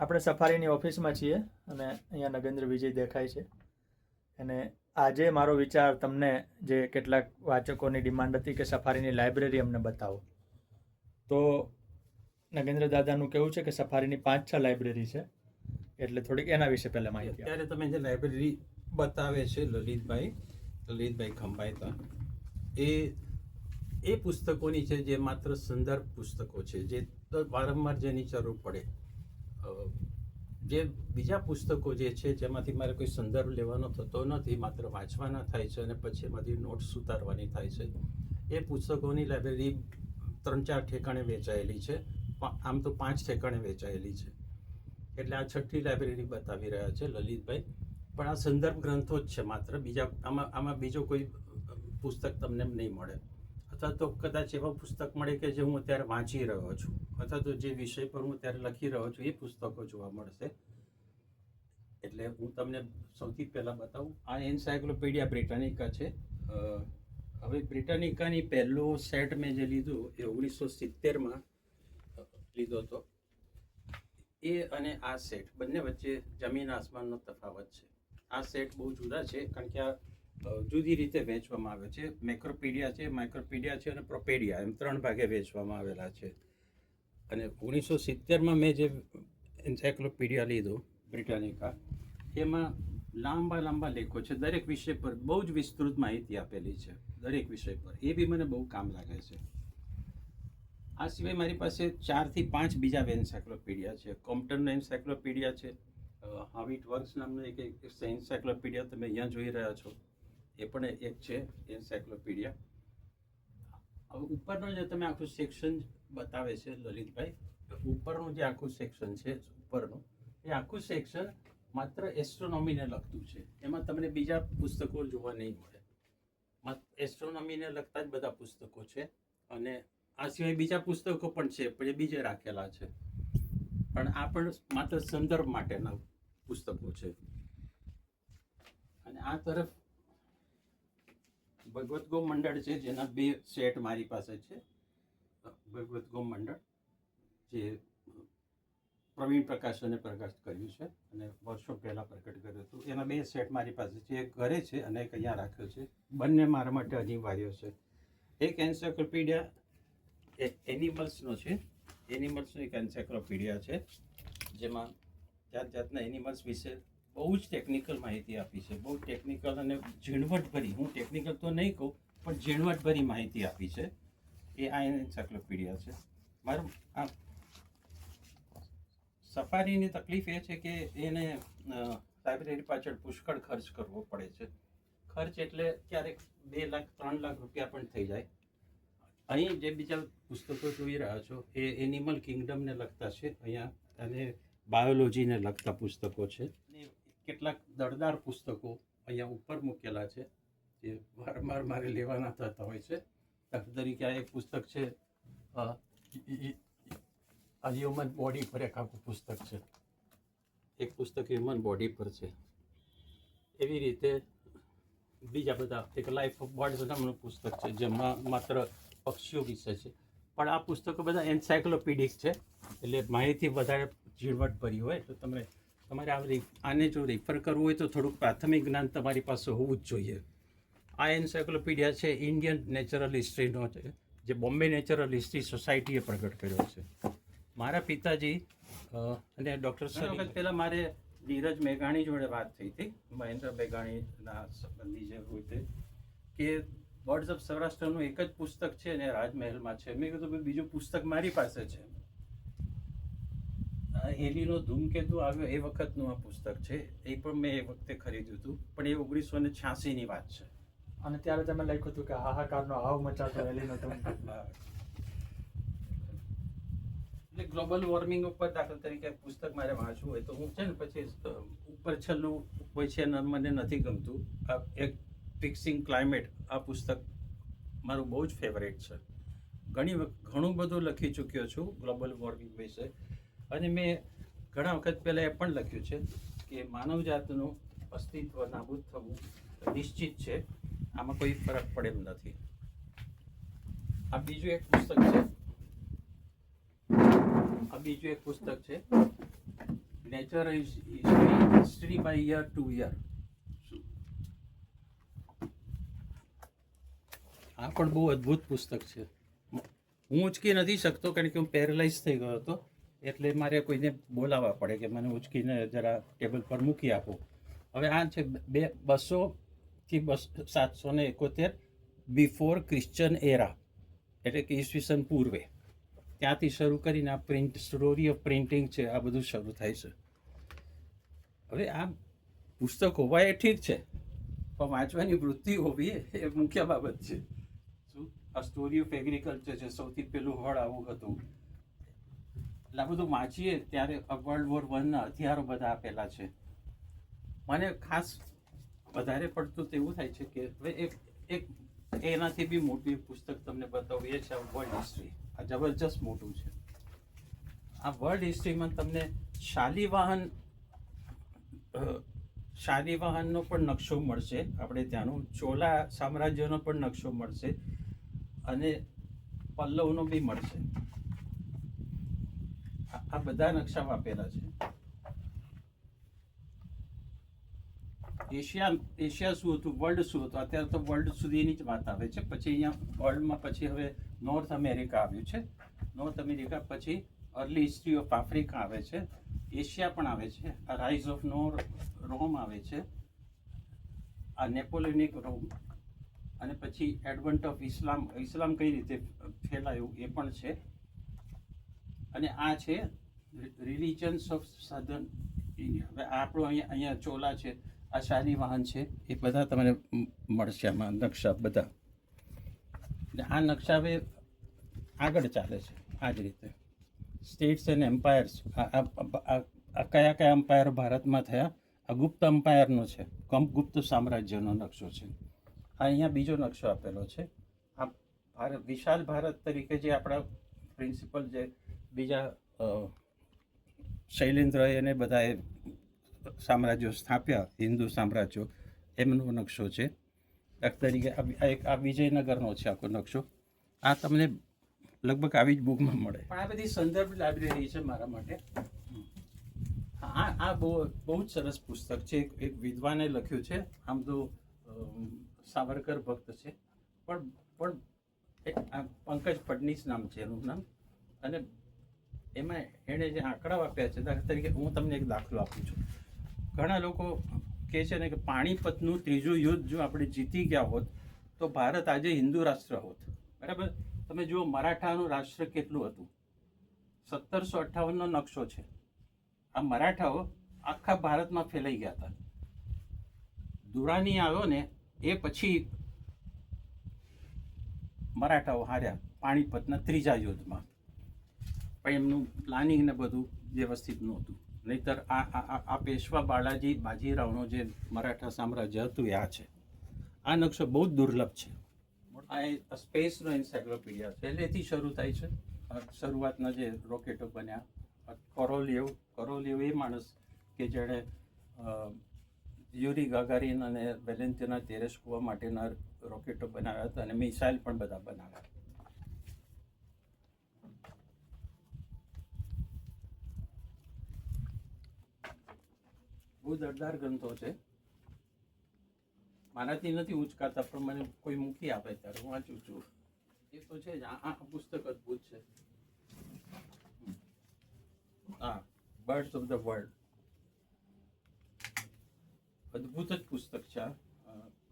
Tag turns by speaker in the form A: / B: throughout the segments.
A: આપણે સફારીની ઓફિસમાં છીએ અને અહીંયા નગેન્દ્ર વિજય દેખાય છે. અને આજે મારો વિચાર તમને જે કેટલાક વાચકોની ડિમાન્ડ હતી કે સફારીની લાઇબ્રેરી અમને બતાવો. તો નગેન્દ્ર દાદાનું કેવું છે કે સફારીની પાંચ છ લાઇબ્રેરી છે. એટલે થોડીક એના વિશે પહેલાં માહિતી.
B: અત્યારે તમે જે લાઇબ્રેરી બતાવે છે લલિતભાઈ લલિતભાઈ ખંભાઈતા એ એ પુસ્તકોની છે જે માત્ર સંદર્ભ પુસ્તકો છે, જે વારંવાર જેની જરૂર પડે. જે બીજા પુસ્તકો જે છે, જેમાંથી મારે કોઈ સંદર્ભ લેવાનો થતો નથી, માત્ર વાંચવાના થાય છે અને પછી એમાંથી નોટ્સ ઉતારવાની થાય છે. એ પુસ્તકોની લાઇબ્રેરી ત્રણ ચાર ઠેકાણે વેચાયેલી છે. આમ તો પાંચ ઠેકાણે વેચાયેલી છે. એટલે આ છઠ્ઠી લાઇબ્રેરી બતાવી રહ્યા છે લલિતભાઈ. પણ આ સંદર્ભ ગ્રંથો જ છે માત્ર. બીજા આમાં આમાં બીજો કોઈ પુસ્તક તમને નહીં મળે. અથવા તો કદાચ એવા પુસ્તક મળે કે જે હું અત્યારે વાંચી રહ્યો છું. અથવા તો જે વિષય પર હું અત્યારે લખી રહ્યો છું, એ પુસ્તકો જોવા મળશે. એટલે હું તમને સૌથી પહેલાં બતાવું, આ એન્સાયક્લોપીડિયા બ્રિટાનિકા છે. હવે બ્રિટાનિકાની પહેલો સેટ મેં જે લીધું એ ઓગણીસો સિત્તેરમાં લીધો હતો. એ અને આ સેટ, બંને વચ્ચે જમીન આસમાનનો તફાવત છે. આ સેટ બહુ જુદા છે, કારણ કે આ જુદી રીતે વેચવામાં આવે છે. મેક્રોપીડિયા છે, માઇક્રોપીડિયા છે અને પ્રોપેડિયા, એમ ત્રણ ભાગે વેચવામાં આવેલા છે. અને ઓગણીસો સિત્તેરમાં મેં જે એન્સાયક્લોપીડિયા લીધું, બ્રિટાનિકા, એમાં લાંબા લાંબા લેખો છે. દરેક વિષય પર બહુ જ વિસ્તૃત માહિતી આપેલી છે, દરેક વિષય પર. એ બી મને બહુ કામ લાગે છે. આ સિવાય મારી પાસે ચારથી પાંચ બીજા એન્સાયક્લોપીડિયા છે. કોમ્પ્ટનનો એન્સાયક્લોપીડિયા છે હાવિટ વર્ક્સ નામનો એક એન્સાયક્લોપીડિયા તમે અહીંયા જોઈ રહ્યા છો. એ પણ એક છે એન્સાયક્લોપીડિયા. ઉપરનો જે તમે આખું સેક્શન બતાવે છે લલિતભાઈ ઉપરનું જે આખું સેક્શન છે, ઉપરનું, એ આખું સેક્શન માત્ર એસ્ટ્રોનોમીને લગતું છે. એમાં તમને બીજા પુસ્તકો જોવા નહીં મળે. એસ્ટ્રોનોમીને લગતા જ બધા પુસ્તકો છે અને આ સિવાય બીજા પુસ્તકો પણ છે, પણ એ બીજે રાખેલા છે. પણ આ પણ માત્ર સંદર્ભ માટેના પુસ્તકો છે. અને આ તરફ ભગવત ગો મંડળ છે, જેના બે સેટ મારી પાસે છે. ભગવત ગોમ મંડળ, જે પ્રવીણ પ્રકાશને પ્રકાશ કર્યું છે અને વર્ષો પહેલાં પ્રગટ કર્યું હતું. એના બે સેટ મારી પાસે છે. એક ઘરે છે અને એક અહીંયા રાખ્યો છે. બંને મારા માટે અનિવાર્ય છે. એક એન્સાયક્લોપીડિયા એનિમલ્સનો છે. એનિમલ્સનો એક એન્સાયક્લોપીડિયા છે, જેમાં જાત જાતના એનિમલ્સ વિશે બહુ જ ટેકનિકલ માહિતી આપી છે. બહુ ટેકનિકલ અને ઝીણવટભરી, હું ટેકનિકલ તો નહીં કહું, પણ ઝીણવટભરી માહિતી આપી છે. એ આ એન્સાયક્લોપીડિયા છે. મારું આ સફારીની તકલીફ એ છે કે એને લાઇબ્રેરી પાછળ પુષ્કળ ખર્ચ કરવો પડે છે. ખર્ચ એટલે ક્યારેક બે લાખ, ત્રણ લાખ રૂપિયા પણ થઈ જાય. અહીં જે બીજા પુસ્તકો જોઈ રહ્યા છો, એ એનિમલ કિંગડમને લગતા છે. અહીંયા અને બાયોલોજીને લગતા પુસ્તકો છે. કેટલાક દળદાર પુસ્તકો અહીંયા ઉપર મૂકેલા છે, જે વારંવાર મારે લેવાના થતા હોય છે. તરીકે આ એક પુસ્તક છે. આ હ્યુમન બોડી પર એક આખું પુસ્તક છે. એક પુસ્તક હ્યુમન બોડી પર છે. એવી રીતે બીજા બધા, એક લાઈફ ઓફ બર્ડ્સ નામનું પુસ્તક છે, જેમાં માત્ર પક્ષીઓ વિશે છે. પણ આ પુસ્તકો બધા એન્સાયક્લોપીડિક છે, એટલે માહિતી વધારે ઝીણવટ ભરી હોય તો તમે તમારે આ આને જો રેફર કરવું હોય તો થોડુંક પ્રાથમિક જ્ઞાન તમારી પાસે હોવું જ જોઈએ. આ એન્સાયક્લોપીડિયા છે ઇન્ડિયન નેચરલ હિસ્ટ્રીનો છે જે બોમ્બે નેચરલ હિસ્ટ્રી સોસાયટીએ પ્રગટ કર્યો છે. મારા પિતાજી અને ડૉક્ટર વખત પહેલાં મારે ધીરજ મેઘાણી જોડે વાત થઈ હતી મહેન્દ્ર મેઘાણીના સંબંધી જે હોય તે કે બર્ડ્સ ઓફ સૌરાષ્ટ્રનું એક જ પુસ્તક છે અને રાજમહેલમાં છે. મેં કીધું બીજું પુસ્તક મારી પાસે છે. હેલીનો એલીનો ધૂમકેતુ આવ્યો એ વખતનું આ પુસ્તક છે. એ પણ મેં એ વખતે ખરીદ્યું હતું પણ એ ઓગણીસો ને છ્યાસીની વાત છે.
A: અને ત્યારે તમે લખ્યું હતું કે હાહાકારનો હાવ મચાતો એલીનો તમે
B: એટલે ગ્લોબલ વોર્મિંગ ઉપર દાખલા તરીકે પુસ્તક મારે વાંચવું હોય તો હું છે ને પછી ઉપર છેલ્લું હોય છે મને નથી ગમતું. આ એક ફિક્સિંગ ક્લાઇમેટ, આ પુસ્તક મારું બહુ જ ફેવરેટ છે. ઘણી ઘણું બધું લખી ચૂક્યો છું ગ્લોબલ વોર્મિંગ વિશે. અને મેં ઘણા વખત પહેલાં એ પણ લખ્યું છે કે માનવજાતનું અસ્તિત્વ નાબૂદ થવું નિશ્ચિત છે. આમાં કોઈ ફરક પડે એમ નથી. આ બીજું એક પુસ્તક છે. આ બીજું એક પુસ્તક છે. Nature is history by year to year આ પણ બહુ અદ્ભુત પુસ્તક છે. હું ઉચકી નથી શકતો કારણ કે હું પેરેલાઇઝ થઈ ગયો હતો. એટલે મારે કોઈને બોલાવવા પડે કે મને ઉચકીને જરા ટેબલ પર મૂકી આપો. હવે આ છે બે બસોથી બસ સાતસો ને એકોતેર બિફોર ક્રિશ્ચન એરા એટલે કે ઈસવીસન પૂર્વે. ત્યાંથી શરૂ કરીને આ પ્રિન્ટ સ્ટોરી ઓફ પ્રિન્ટિંગ છે, આ બધું શરૂ થાય છે. હવે આ પુસ્તક હોવા એ ઠીક છે, પણ વાંચવાની વૃત્તિ હોવી એ મુખ્ય બાબત છે. શું? આ સ્ટોરી ઓફ એગ્રીકલ્ચર છે, સૌથી પહેલું હળ આવું હતું. એટલે આ બધું વાંચીએ ત્યારે વર્લ્ડ વોર વનના હથિયારો બધા આપેલા છે. મને ખાસ વધારે પડતું તો એવું થાય છે કે હવે એક એક એનાથી બી મોટું પુસ્તક તમને બતાવું એ છે વર્લ્ડ હિસ્ટ્રી આ જબરજસ્ત મોટું છે. આ વર્લ્ડ હિસ્ટ્રીમાં તમને શાલીવાહન શાલીવાહનનો પણ નકશો મળશે. આપણે ત્યાંનું ચોલા સામ્રાજ્યનો પણ નકશો મળશે અને પલ્લવનો બી મળશે. આ- બધા નકશા આપેલા છે. એશિયા એશિયા શું હતું? વર્લ્ડ શું હતું? અત્યારે તો વર્લ્ડ સુધીની જ વાત આવે છે. પછી અહીંયા વર્લ્ડમાં પછી હવે નોર્થ અમેરિકા આવ્યું છે. નોર્થ અમેરિકા પછી અર્લી હિસ્ટ્રી ઓફ આફ્રિકા આવે છે. એશિયા પણ આવે છે. આ રાઇઝ ઓફ નોર રોમ આવે છે. આ નેપોલિયનિક રોમ અને પછી એડવન્ટ ઓફ ઇસ્લામ ઇસ્લામ કઈ રીતે ફેલાયું એ પણ છે. અને આ છે રિલિજન્સ ઓફ સધર્ન ઇન્ડિયા હવે આપણું અહીંયા અહીંયા ચોલા છે. આ શાહી વાહન છે. એ બધા તમને મળશે આમાં નકશા બધા. આ નકશા હવે આગળ ચાલે છે, આ જ રીતે. સ્ટેટ્સ એન્ડ એમ્પાયર્સ આ કયા કયા એમ્પાયર ભારતમાં થયા? આ ગુપ્ત એમ્પાયરનો છે ગુપ્ત સામ્રાજ્યનો નકશો છે. આ અહીંયા બીજો નકશો આપેલો છે. આ ભારત વિશાલ ભારત તરીકે જે આપણા પ્રિન્સિપલ જે બીજા શૈલેન્દ્ર એને બધાએ સામ્રાજ્યો સ્થાપ્યા, હિન્દુ સામ્રાજ્યો. એમનો નકશો છે. તરીકે આ એક આ વિજયનગરનો છે આખો નકશો. આ તમને લગભગ આવી જ બુકમાં મળે. આ બધી સંદર્ભ લાઇબ્રેરી છે મારા માટે. આ આ બહુ બહુ જ સરસ પુસ્તક છે. એક વિદ્વાને લખ્યું છે. આમ તો સાવરકર ભક્ત છે. પણ પણ પંકજ ફડનીસ નામ છે એનું નામ. અને એમાં એણે જે આંકડા આપ્યા છે, દાખલા તરીકે હું તમને એક દાખલો આપું છું. ઘણા લોકો કહે છે ને કે પાણીપતનું ત્રીજું યુદ્ધ જો આપણે જીતી ગયા હોત, તો ભારત આજે હિન્દુ રાષ્ટ્ર હોત. બરાબર? તમે જુઓ મરાઠાનું રાષ્ટ્ર કેટલું હતું? સત્તરસો અઠ્ઠાવનનો નકશો છે. આ મરાઠાઓ આખા ભારતમાં ફેલાઈ ગયા હતા. દુરાની આવ્યો ને, એ પછી મરાઠાઓ હાર્યા પાણીપતના ત્રીજા યુદ્ધમાં. પણ એમનું પ્લાનિંગ ને બધું વ્યવસ્થિત નહોતું. નહીતર આ આ- પેશવા બાલાજી બાજીરાવનું જે મરાઠા સામ્રાજ્ય હતું આ છે. આ નકશો બહુ જ દુર્લભ છે. આ સ્પેસનો એન્સાઇક્લોપીડિયા એટલે શરૂ થાય છે. શરૂઆતના જે રોકેટો બન્યા. આ કોરોલિયવ કોરોલિયવ એ માણસ કે જેણે યુરી ગાગારીન અને વેલેન્ટિના તેરેસ્કુવા માટેના રોકેટો બનાવ્યા હતા અને મિસાઇલ પણ બધા બનાવ્યા બહુ દરદાર ગ્રંથો છે. મારાથી નથી ઉંચકાતા, પણ મને કોઈ મૂકી આપે ત્યારે હું વાંચું છું. એ તો છે જ, આ પુસ્તક અદભુત છે. હા બર્ડ્સ ઓફ ધ વર્લ્ડ અદ્ભુત જ પુસ્તક છે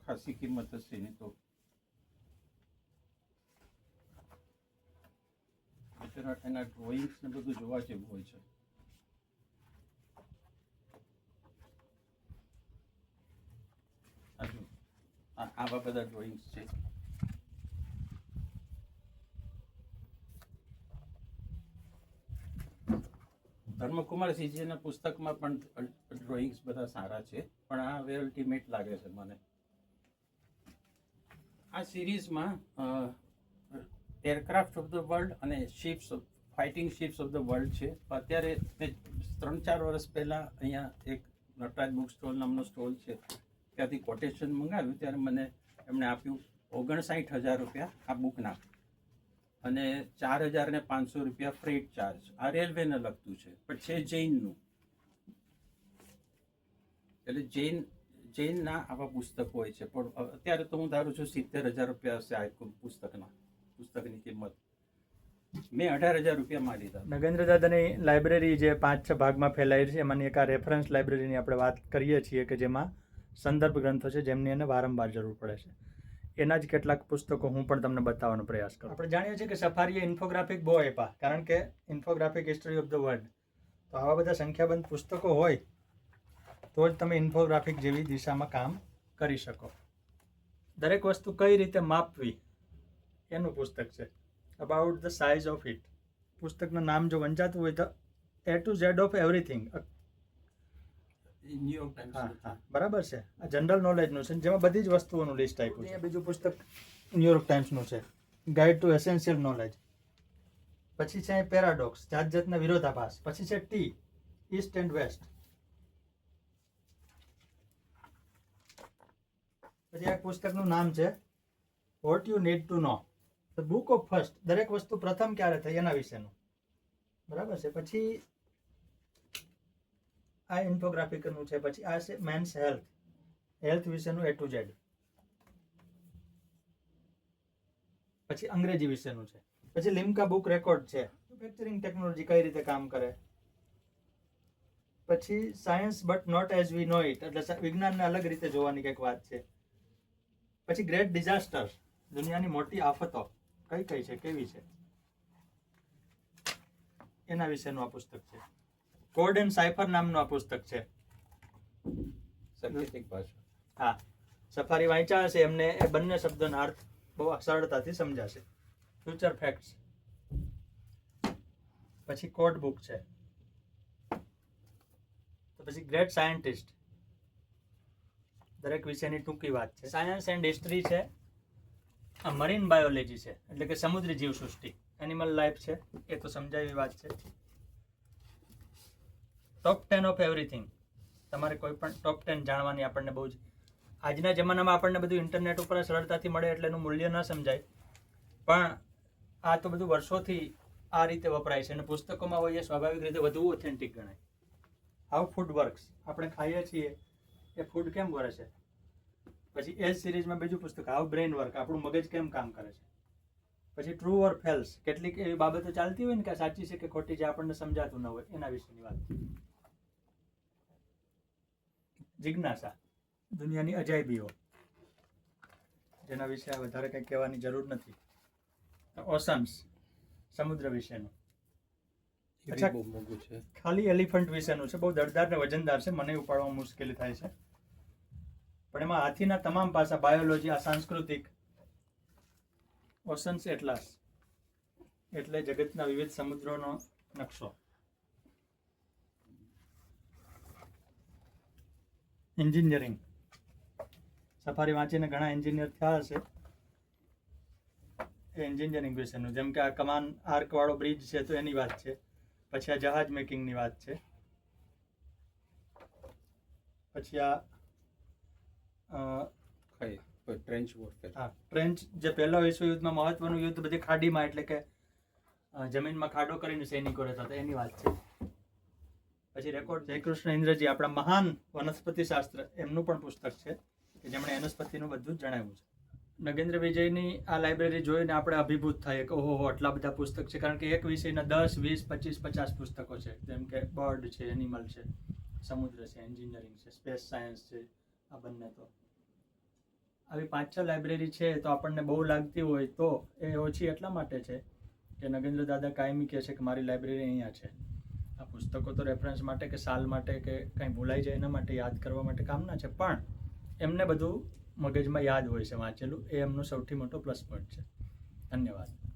B: ખાસી કિંમત હશે એની તો. એના ડ્રોઈંગ્સ ને બધું જોવા જેવું હોય છે આ જો, આ- આવા બધા ડ્રોઈંગ્સ છે. ધર્મકુમાર સિંહજીના પુસ્તકમાં પણ ડ્રોઈંગ્સ બધા સારા છે, પણ આ હવે અલ્ટિમેટ લાગે છે મને. આ સિરીઝમાં એરક્રાફ્ટ ઓફ ધ વર્લ્ડ અને ships fighting ships of the world છે. અત્યારે ત્રણ ચાર વર્ષ પહેલાં અહીંયા એક નટરાજ બુક સ્ટોલ નામનો સ્ટોલ છે. ત્યાંથી કોટેશન મંગાવ્યું, ત્યારે મને એમણે આપ્યું ઓગણસાઠ હજાર રૂપિયા આ બુકના. અને ચાર હજાર ને પાંચસો રૂપિયા ફ્રેટ ચાર્જ આ રેલવેને લગતું છે, પણ છે જૈનનું. એટલે જૈન, જૈનના આવા પુસ્તકો હોય છે, પણ અત્યારે તો હું ધારું છું સિત્તેર હજાર રૂપિયા હશે આ પુસ્તકના, પુસ્તકની કિંમત. મેં અઢાર હજાર રૂપિયામાં લીધા
A: નગેન્દ્ર દાદાની લાઇબ્રેરી જે પાંચ છ ભાગમાં ફેલાયેલી છે, એમાંની એક આ રેફરન્સ લાઇબ્રેરીની આપણે વાત કરીએ છીએ કે જેમાં સંદર્ભ ગ્રંથો છે, જેમની એને વારંવાર જરૂર પડે છે. એના જ કેટલાક પુસ્તકો હું પણ તમને બતાવવાનો પ્રયાસ કરું. આપણે જાણીએ છીએ કે સફારીએ ઇન્ફોગ્રાફિક બહુ આપ્યા, કારણ કે infographic history of the world તો આવા બધા સંખ્યાબંધ પુસ્તકો હોય, તો જ તમે ઇન્ફોગ્રાફિક જેવી દિશામાં કામ કરી શકો. દરેક વસ્તુ કઈ રીતે માપવી, એનું પુસ્તક છે. About the size of it પુસ્તકનું નામ જો વંચાતું હોય તો A to Z of everything
B: New York Times
A: હા બરાબર છે. આ જનરલ નોલેજનું છે જેમાં બધી જ વસ્તુઓનું લિસ્ટ આપ્યું છે. બીજું પુસ્તક ન્યુયોર્ક ટાઈમ્સનું છે. ગાઈડ ટુ એસેન્શિયલ નોલેજ પછી છે પેરાડોક્સ જાત જાતના વિરોધાભાસ. પછી છે ટી ઈસ્ટ એન્ડ વેસ્ટ પછી આ પુસ્તકનું નામ છે what you need to know book of first દરેક વસ્તુ પ્રથમ ક્યારે થઈ? એના વિશેનું. બરાબર છે. પછી આ ઇન્ફોગ્રાફિકનું છે, પછી આ છે મેન્સ હેલ્થ હેલ્થ વિશેનું એ ટુ ઝેડ પછી અંગ્રેજી વિશેનું છે. પછી લિમ્કા બુક રેકોર્ડ છે. મેન્યુફેક્ચરિંગ ટેકનોલોજી કઈ રીતે કામ કરે? પછી science but not as we know it એટલે વિજ્ઞાનને અલગ રીતે જોવાની કંઈક વાત છે. પછી ગ્રેટ ડિઝાસ્ટર દુનિયાની મોટી આફતો. કઈ કઈ છે? કેવી છે? એના વિશેનું આ પુસ્તક છે. કોડ એન્ડ સાયફર નામનું આ પુસ્તક છે.
B: સાંકેતિક ભાષા.
A: હા. સફારી વાંચ્યા હશે એમને એ બંને શબ્દોના અર્થ બહુ સરળતાથી સમજાશે. ફ્યુચર ફેક્ટ્સ પછી કોડ બુક છે. તો પછી ગ્રેટ સાયન્ટિસ્ટ દરેક વિષયની ટૂંકી વાત છે. સાયન્સ એન્ડ હિસ્ટ્રી છે. આ મરીન બાયોલોજી છે. એટલે કે સમુદ્રી જીવસૃષ્ટિ. એનિમલ લાઈફ છે. એ તો સમજાય એવી વાત છે. ટોપ ટેન ઓફ એવરીથિંગ તમારે કોઈ પણ ટોપ ટેન જાણવાની આપણને બહુ જ આજના જમાનામાં આપણને બધું ઇન્ટરનેટ ઉપર સરળતાથી મળે એટલે એનું મૂલ્ય ન સમજાય. પણ આ તો બધું વર્ષોથી આ રીતે વપરાય છે અને પુસ્તકોમાં હોય એ સ્વાભાવિક રીતે વધુ ઓથેન્ટિક ગણાય. હાઉ ફૂડ વર્ક્સ આપણે ખાઈએ છીએ. એ ફૂડ કેમ વરે છે? પછી એ સિરીઝમાં બીજું પુસ્તક હાઉ બ્રેન વર્ક આપણું મગજ કેમ કામ કરે છે? પછી ટ્રુ ઓર ફેલ્સ કેટલીક એવી બાબતો ચાલતી હોય ને કે સાચી છે કે ખોટી છે આપણને સમજાતું ન હોય, એના વિશેની વાત. જિજ્ઞાસા દુનિયાની અજાયબીઓ. જેના વિશે વધારે કંઈ કહેવાની જરૂર નથી. ઓશન્સ સમુદ્ર વિશેનું. ખાલી એલિફન્ટ વિશેનું છે બહુ દળદાર ને વજનદાર છે મને ઉપાડવામાં મુશ્કેલી થાય છે. પણ એમાં હાથીના તમામ પાસા બાયોલોજી આ સાંસ્કૃતિક. ઓશન્સ એટલાસ એટલે જગતના વિવિધ સમુદ્રોનો નકશો. એન્જિનિયરિંગ સફારી વાંચીને ઘણા એન્જિનિયર થયા હશે. એન્જિનિયરિંગ વિશેનું. જેમ કે આ કમાન આર્ક વાળો બ્રિજ છે તો એની વાત છે. પછી આ જહાજ મેકિંગની વાત છે. પછી આ
B: ટ્રેન્ચ વોરફેર
A: હા ટ્રેન્ચ જે પહેલા વિશ્વ યુદ્ધમાં મહત્વનું યુદ્ધ બધી ખાડીમાં એટલે કે જમીનમાં ખાડો કરીને સૈનિકો રહેતા હતા એની વાત છે. પછી રેકોર્ડ જયકૃષ્ણ ઇન્દ્રજી, આપણા મહાન વનસ્પતિ શાસ્ત્ર, એમનું પણ પુસ્તક છે કે જેમણે વનસ્પતિનું બધું જ જણાવ્યું છે. નગેન્દ્ર વિજયની આ લાઇબ્રેરી જોઈને આપણે અભિભૂત થાય કે ઓહો આટલા બધા પુસ્તક છે. કારણ કે એક વિષયના દસ, વીસ, પચીસ, પચાસ પુસ્તકો છે. જેમ કે બર્ડ છે એનિમલ છે, સમુદ્ર છે એન્જિનિયરિંગ છે સ્પેસ સાયન્સ છે, આ બંને તો. આવી પાંચ, છ લાઇબ્રેરી છે તો આપણને બહુ લાગતી હોય તો એ ઓછી એટલા માટે છે કે નગેન્દ્ર દાદા કાયમી કહે છે કે મારી લાઇબ્રેરી અહીંયા છે. આ પુસ્તકો તો રેફરન્સ માટે કે સાલ માટે કે કંઈ ભૂલાઈ જાય એના માટે યાદ કરવા માટે કામના છે, પણ એમને બધું મગજમાં યાદ હોય છે વાંચેલું. એ એમનો સૌથી મોટો પ્લસ પોઈન્ટ છે. ધન્યવાદ.